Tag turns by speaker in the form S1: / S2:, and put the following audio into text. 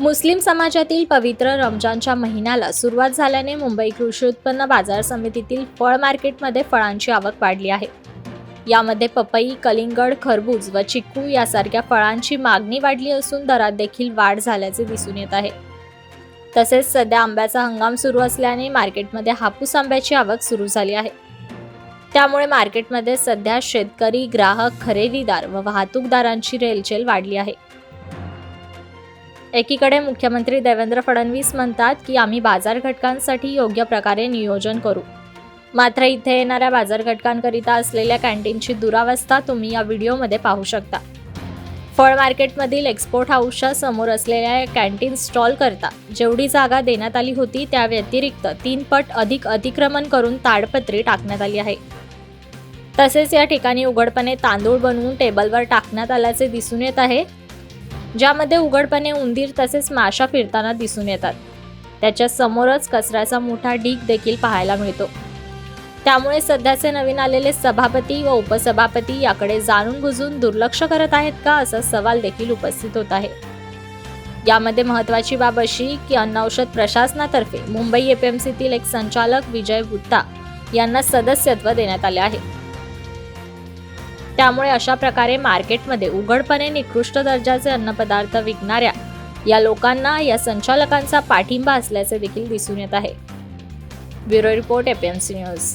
S1: मुस्लिम समाजातील पवित्र रमजानच्या महिन्याला सुरुवात झाल्याने मुंबई कृषी उत्पन्न बाजार समितीतील फळ मार्केटमध्ये फळांची आवक वाढली आहे. यामध्ये पपई कलिंगड खरबूज व चिक्कू यासारख्या फळांची मागणी वाढली असून दरात देखील वाढ झाल्याचे दिसून येत आहे. तसेच सध्या आंब्याचा हंगाम सुरू असल्याने मार्केटमध्ये हापूस आंब्याची आवक सुरू झाली आहे. त्यामुळे मार्केटमध्ये सध्या शेतकरी ग्राहक खरेदीदार व वाहतूकदारांची रेलचेल वाढली आहे. एकीकडे मुख्यमंत्री देवेंद्र फडणवीस म्हणतात की आम्ही बाजार घटकांसाठी योग्य प्रकारे नियोजन करू. मात्र इथे येणाऱ्या बाजार घटकांकरिता असलेल्या कॅन्टीनची दुरावस्था तुम्ही या व्हिडिओमध्ये पाहू शकता. फळ मार्केटमधील एक्सपोर्ट हाऊसच्या समोर असलेल्या कॅन्टीन स्टॉल करता जेवढी जागा देण्यात आली होती त्या व्यतिरिक्त तीन पट अधिक अतिक्रमण करून ताडपत्री टाकण्यात आली आहे. तसेच या ठिकाणी उघडपणे तांदूळ बनवून टेबलवर टाकण्यात आल्याचे दिसून येत आहे. ज्यामध्ये उघडपणे उंदीर तसेच माशा फिरताना दिसून येतात. त्याच्या समोरच कचऱ्याचा मोठा ढीग देखील पाहायला मिळतो. त्यामुळे सध्याचे नवीन आलेले सभापती व उपसभापती याकडे जाणून बुजून दुर्लक्ष करत आहेत का असा सवाल देखील उपस्थित होत आहे. यामध्ये महत्त्वाची बाब अशी की अन्न औषध प्रशासनातर्फे मुंबई एपीएमसीतील एक संचालक विजय गुप्ता यांना सदस्यत्व देण्यात आले आहे. त्यामुळे अशा प्रकारे मार्केटमध्ये उघडपणे निकृष्ट दर्जाचे अन्नपदार्थ विकणाऱ्या या लोकांना या संचालकांचा पाठिंबा असल्याचे देखील दिसून येत आहे. Bureau report APMC news.